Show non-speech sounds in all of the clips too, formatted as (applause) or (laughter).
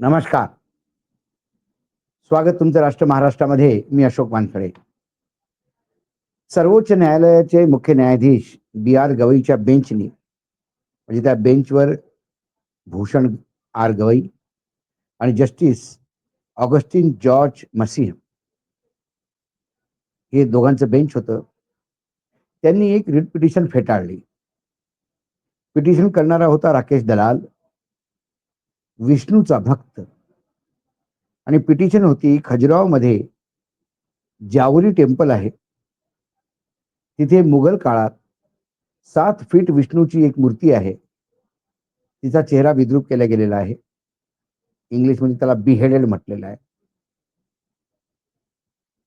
नमस्कार. स्वागत तुमचं राष्ट्र महाराष्ट्रामध्ये मी अशोक वानखडे. सर्वोच्च न्यायालयाचे मुख्य न्यायाधीश बी आर गवईच्या बेंचने म्हणजे त्या बेंचवर भूषण आर गवई आणि जस्टिस ऑगस्टिन जॉर्ज मसीह हे दोघांचं बेंच होतं. त्यांनी एक रिट पिटिशन फेटाळली. पिटिशन करणारा होता राकेश दलाल. विष्णूचा भक्त. आणि पिटिशन होती खजुरावमध्ये जावरी टेम्पल आहे. तिथे मुघल काळात सात फीट विष्णूची एक मूर्ती आहे. तिचा चेहरा विद्रूप केला गेलेला आहे. इंग्लिशमध्ये त्याला बिहेडेड म्हटलेलं आहे.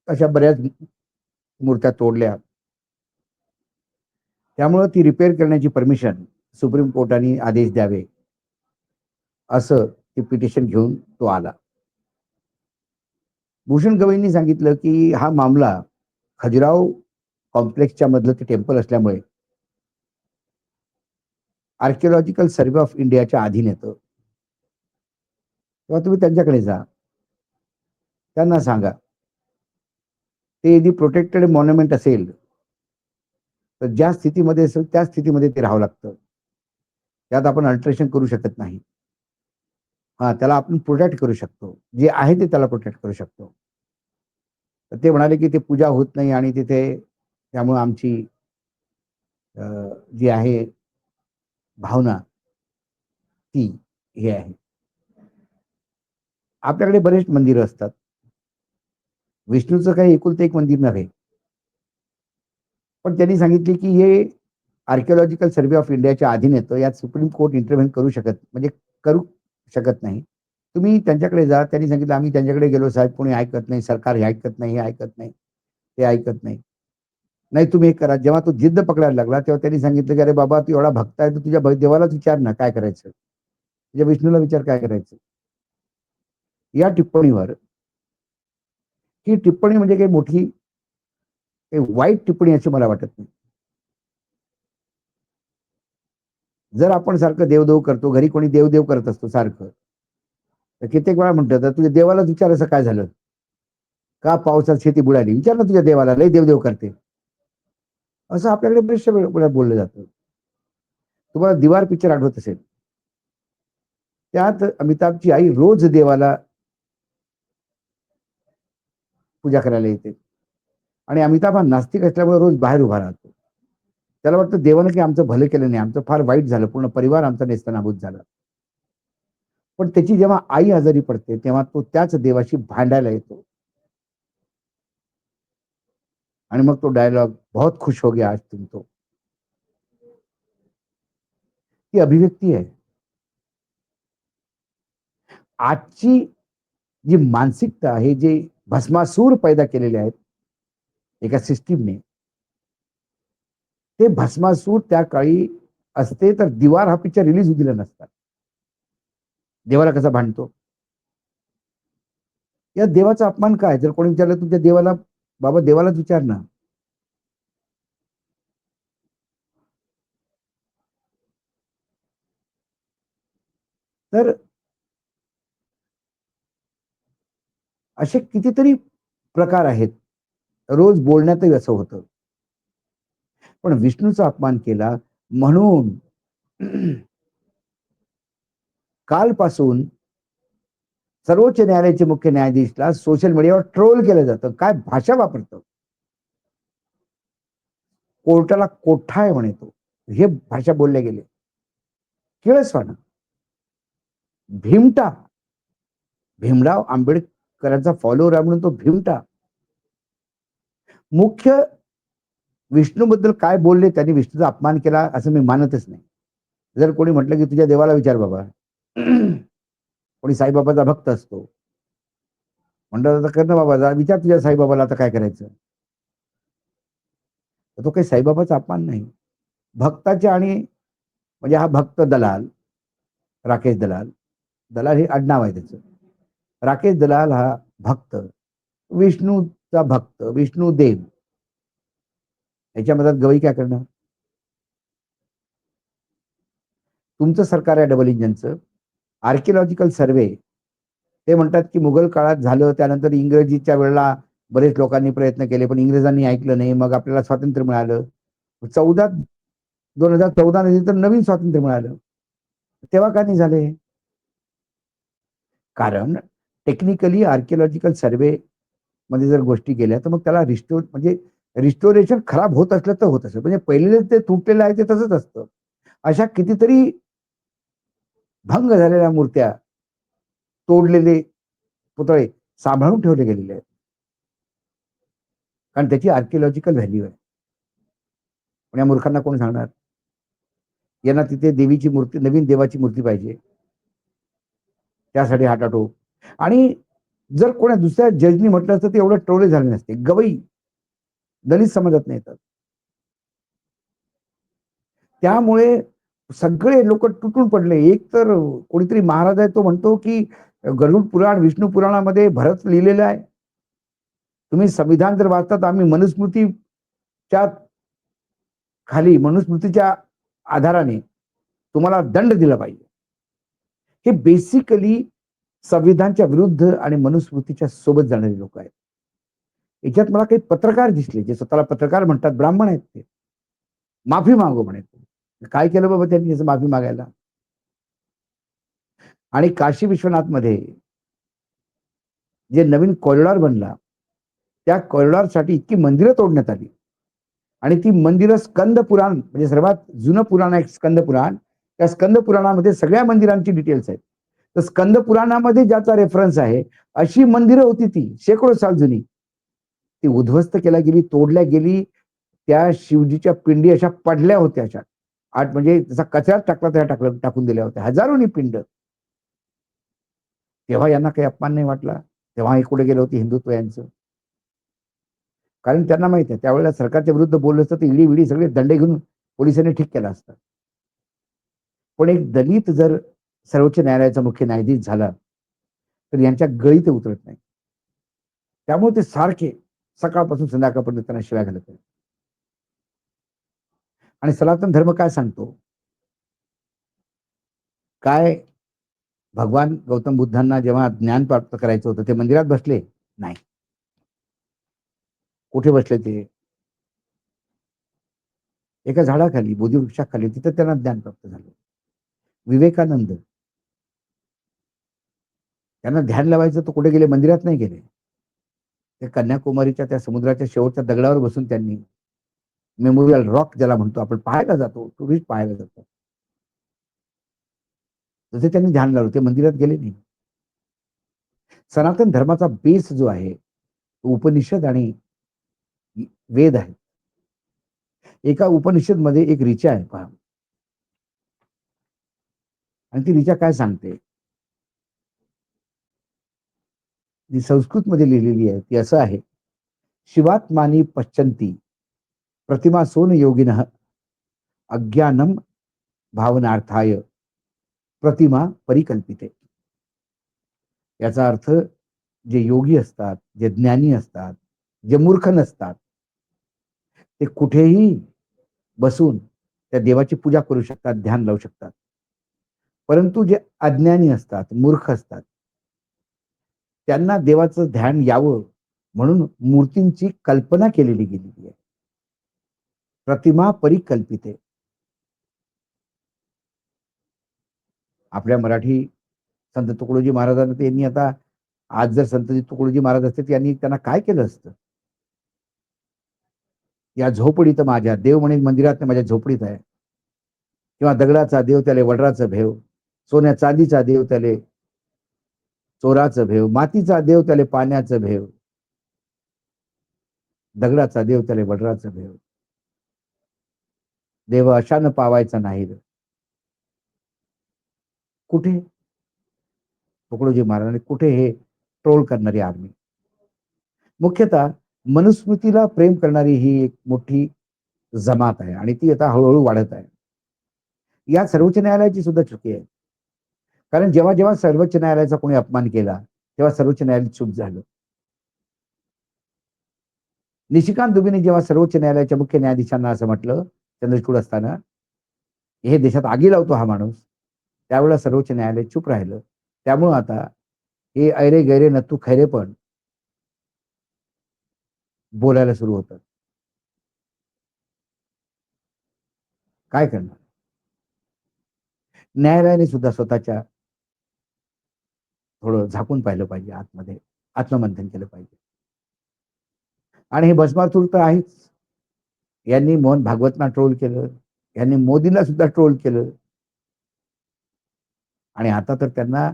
अशा बऱ्याच मूर्त्या तोडल्या. त्यामुळं ती रिपेअर करण्याची परमिशन सुप्रीम कोर्टाने आदेश द्यावे. असं ते पिटिशन घेऊन तो आला. भूषण गवईंनी सांगितलं की हा मामला खजुराव कॉम्प्लेक्सच्या मधलं ते टेम्पल असल्यामुळे आर्किओलॉजिकल सर्वे ऑफ इंडियाच्या अधीन येतं. तेव्हा तुम्ही त्यांच्याकडे जा. त्यांना सांगा. ते यदि प्रोटेक्टेड मॉन्युमेंट असेल तर ज्या स्थितीमध्ये असेल त्या स्थितीमध्ये ते राहावं लागतं. त्यात आपण अल्ट्रेशन करू शकत नाही. हा त्याला आपण प्रोटेक्ट करू शकतो. जे आहे ते त्याला प्रोटेक्ट करू शकतो. तर ते म्हणाले की ते पूजा होत नाही आणि तिथे त्यामुळे आमची जी आहे भावना ती हे आहे. आपल्याकडे बरेच मंदिरं असतात. विष्णूचं काही एकुलते एक मंदिर नव्हे. पण त्यांनी सांगितले की हे आर्किओलॉजिकल सर्व्हे ऑफ इंडियाच्या अधीन येतं. यात सुप्रीम कोर्ट इंटरव्हेन करू शकत म्हणजे करू शकत नाही. तुम्ही त्यांच्याकडे जा. त्यांनी सांगितलं आम्ही त्यांच्याकडे गेलो साहेब. कोणी ऐकत नाही. सरकार हे ऐकत नाही हे ऐकत नाही ते ऐकत नाही. नाही तुम्ही हे करा. जेव्हा तो जिद्द पकडायला लागला तेव्हा त्यांनी सांगितलं की अरे बाबा तू एवढा भक्त आहे तर तुझ्या देवालाच विचार ना काय करायचं? तुझ्या विष्णूला विचार काय करायचं? या टिप्पणीवर ही टिप्पणी म्हणजे काही मोठी काही वाईट टिप्पणी अशी मला वाटत नाही. जर आपण सारखं देवदेव करतो घरी कोणी देवदेव करत असतो सारखं तर कित्येक वेळा म्हणतात तर तुझ्या देवालाच विचार असं काय झालं? का पावसात शेती बुडाली? विचार ना तुझ्या देवाला लय देवदेव करते. असं आपल्याकडे बरेचशा वेळ बोललं जातं. तुम्हाला दिवार पिक्चर आठवत असेल. त्यात अमिताभची आई रोज देवाला पूजा करायला येते. आणि अमिताभ हा नास्तिक असल्यामुळे रोज बाहेर उभा राहतो. त्याला वाटतं देवानं की आमचं भलं केलं नाही. आमचं फार वाईट झालं. पूर्ण परिवार आमचा नेस्तनाभूत झाला. पण त्याची जेव्हा आई आजारी पडते तेव्हा तो त्याच देवाशी भांडायला येतो. आणि मग तो डायलॉग बहुत खुश हो गया आज तुम तो ती अभिव्यक्ती आहे. आजची जी मानसिकता आहे जे भस्मासूर पैदा केलेले आहेत एका सिस्टीमने ते भस्मासूर त्या काळी असते तर दिवार हा पिक्चर रिलीज होऊ दिला नसता. देवाला कसा भांडतो? या देवाचा अपमान काय? जर कोणी विचारलं तुमच्या देवाला बाबा देवालाच विचार ना. तर असे कितीतरी प्रकार आहेत. रोज बोलण्यातही असं होतं. पण विष्णूचा अपमान केला म्हणून कालपासून सर्वोच्च न्यायालयाचे मुख्य न्यायाधीशला सोशल मीडियावर ट्रोल केलं जातं. काय भाषा वापरतं? कोर्टाला कोठा आहे म्हणे तो. हे भाषा बोलले गेले. किळसवाना. भीमटा. भीमराव आंबेडकरांचा फॉलोअर आहे म्हणून तो भीमटा. मुख्य विष्णूबद्दल काय बोलले त्यांनी विष्णूचा अपमान केला असं मी मानतच नाही. जर कोणी म्हटलं की तुझ्या देवाला विचार बाबा. (clears throat) कोणी साईबाबाचा भक्त असतो. म्हणतात कर ना बाबा जा विचार तुझ्या साईबाबाला आता काय करायचं? तर तो काही साईबाबाचा अपमान नाही. भक्ताचे आणि म्हणजे हा भक्त दलाल राकेश दलाल दलाल हे आडनाव आहे त्याचं. राकेश दलाल हा भक्त. विष्णूचा भक्त विष्णू देव. याच्या मदत गवई काय करणार? तुमचं सरकार आहे डबल इंजनचं आर्किओलॉजिकल सर्वे ते म्हणतात की मुघल काळात झालं त्यानंतर इंग्रजीच्या वेळेला बरेच लोकांनी प्रयत्न केले पण इंग्रजांनी ऐकलं नाही. मग आपल्याला स्वातंत्र्य मिळालं. चौदा दोन हजार चौदा नंतर नवीन स्वातंत्र्य मिळालं. तेव्हा का नाही झाले? कारण टेक्निकली आर्किओलॉजिकल सर्वे मध्ये जर गोष्टी केल्या तर मग त्याला रिस्टोर म्हणजे रिस्टोरेशन खराब होत असलं तर होत असेल. म्हणजे पहिले ते तुटलेलं आहे ते तसंच असतं. अशा कितीतरी भंग झालेल्या मूर्त्या तोडलेले पुतळे सांभाळून ठेवले गेलेले आहेत. कारण त्याची आर्किओलॉजिकल व्हॅल्यू आहे. पण या मूर्खांना कोण सांगणार? यांना तिथे देवीची मूर्ती नवीन देवाची मूर्ती पाहिजे. त्यासाठी हाटाटो आणि जर कोणा दुसऱ्या जजनी म्हटलं असतं ते एवढं टोळे झाले नसते. गवई दलित समाजात नाही येतात. त्यामुळे सगळे लोक तुटून पडले. एक तर कोणीतरी महाराज आहे तो म्हणतो की गरुड पुराण विष्णू पुराणामध्ये भरत लिहिलेलं आहे. तुम्ही संविधान जर वाचतात आम्ही मनुस्मृतीच्या खाली मनुस्मृतीच्या आधाराने तुम्हाला दंड दिला पाहिजे. हे बेसिकली संविधानच्या विरुद्ध आणि मनुस्मृतीच्या सोबत जाणारे लोक आहेत. याच्यात मला काही पत्रकार दिसले जे स्वतःला पत्रकार म्हणतात ब्राह्मण आहेत ते. माफी मागो म्हणे काय केलं बाबा त्यांनी याचं माफी मागायला? आणि काशी विश्वनाथमध्ये जे नवीन कॉरिडॉर बनला त्या कॉरिडॉरसाठी इतकी मंदिरं तोडण्यात आली. आणि ती मंदिरं स्कंद पुराण म्हणजे सर्वात जुनं पुराण आहे स्कंद पुराण. त्या स्कंद पुराणामध्ये सगळ्या मंदिरांची डिटेल्स आहेत. तर स्कंद पुराणामध्ये ज्याचा रेफरन्स आहे अशी मंदिरं होती ती शेकडो साल जुनी. ती उद्ध्वस्त केल्या गेली तोडल्या गेली त्या शिवजीच्या पिंडी अशा पडल्या होत्या अशा. आठ म्हणजे जसा कचरा टाकला त्या टाकलं टाकून दिल्या होत्या. हजारोनी पिंड. तेव्हा यांना काही अपमान नाही वाटला. तेव्हा हे कुठे गेले होते? हिंदुत्व यांचं. कारण त्यांना माहीत आहे त्यावेळेला सरकारच्या विरुद्ध बोललं असतं तर इडी विडी सगळे दंडे घेऊन पोलिसांनी ठीक केला असतं. पण एक दलित जर सर्वोच्च न्यायालयाचा मुख्य न्यायाधीश झाला तर यांच्या गळी ते उतरत नाही. त्यामुळे ते सारखे सकाळपासून संध्याकाळपर्यंत त्यांना शिव्या घालत आहे आणि सनातन धर्म काय सांगतो? काय भगवान गौतम बुद्धांना जेव्हा ज्ञान प्राप्त करायचं होतं ते मंदिरात बसले? नाही. कुठे बसले ते? एका झाडाखाली बोधीवृक्षाखाली तिथं त्यांना ज्ञान प्राप्त झालं. विवेकानंद. त्यांना ध्यान लावायचं तर कुठे गेले? मंदिरात नाही गेले. त्या कन्याकुमारीच्या त्या समुद्राच्या शेवटच्या दगडावर बसून त्यांनी मेमोरियल रॉक ज्याला म्हणतो आपण पाहायला जातो टुरिस्ट पाहायला जातो जसे त्यांनी ध्यान लावलं ते मंदिरात गेले नाही. सनातन धर्माचा बेस जो आहे तो उपनिषद आणि वेद आहे. एका उपनिषदमध्ये एक रिचा आहे पहा. आणि ती रिचा काय सांगते? ती संस्कृतमध्ये लिहिलेली आहे ती असं आहे. शिवात्मानी पश्चंती प्रतिमा सोन योगिन अज्ञानम भावनार्थाय प्रतिमा परिकल्पिते. याचा अर्थ जे योगी असतात जे ज्ञानी असतात जे मूर्ख नसतात ते कुठेही बसून त्या देवाची पूजा करू शकतात ध्यान लावू शकतात. परंतु जे अज्ञानी असतात मूर्ख असतात त्यांना देवाचं ध्यान यावं म्हणून मूर्तींची कल्पना केलेली गेलेली आहे. प्रतिमा परिकल्पिते आपल्या मराठी संत तुकडोजी महाराजांना त्यांनी आता आज जर संतजी तुकडोजी महाराज असते त्यांनी त्यांना काय केलं असतं? या झोपडीत माझ्या देव म्हणे मंदिरात माझ्या झोपडीत आहे. किंवा दगडाचा देव त्याले वडराचा भेव सोन्या चांदीचा देव त्याले चोराचं भेव मातीचा देव त्याले पाण्याचं भेव दगडाचा देव त्याले वडराचं भेव. देव अशानं पावायचा नाही कुठे? तुकडोजी महाराजांनी कुठे हे ट्रोल करणारी आर्मी मुख्यतः मनुस्मृतीला प्रेम करणारी ही एक मोठी जमात आहे आणि ती आता हळूहळू वाढत आहे. या सर्वोच्च न्यायालयाची सुद्धा चुकी आहे. कारण जेव्हा जेव्हा सर्वोच्च न्यायालयाचा कोणी अपमान केला तेव्हा सर्वोच्च न्यायालय चूक झालं. निशिकांत दुबेने जेव्हा सर्वोच्च न्यायालयाच्या मुख्य न्यायाधीशांना असं म्हटलं चंद्रचूड असताना हे देशात आगी लावतो हा माणूस त्यावेळेला सर्वोच्च न्यायालय चूप राहिलं. त्यामुळं आता हे ऐरे गैरे नत्तू खैरे पण बोलायला सुरू होतात. काय करणार? न्यायालयाने सुद्धा स्वतःच्या थोडं झाकून पाहिलं पाहिजे आतमध्ये आत्ममंथन केलं पाहिजे. आणि हे भस्मासूर तर आहेच. यांनी मोहन भागवतना ट्रोल केलं यांनी मोदीला सुद्धा ट्रोल केलं. आणि आता तर त्यांना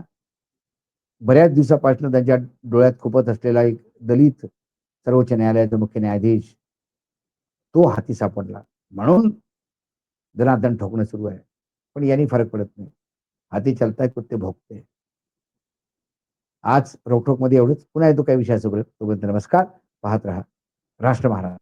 बऱ्याच दिवसापासून त्यांच्या डोळ्यात खुपत असलेला एक दलित सर्वोच्च न्यायालयाचा मुख्य न्यायाधीश तो हाती सापडला. म्हणून जनार्दन ठोकणं सुरू आहे. पण यांनी फरक पडत नाही. हाती चलताय कुत्ते भोगते. आज रोकटोकमध्ये एवढंच. पुन्हा येतो काही विषयासोबत तोपर्यंत नमस्कार. पाहत राहा. राष्ट्र महाराज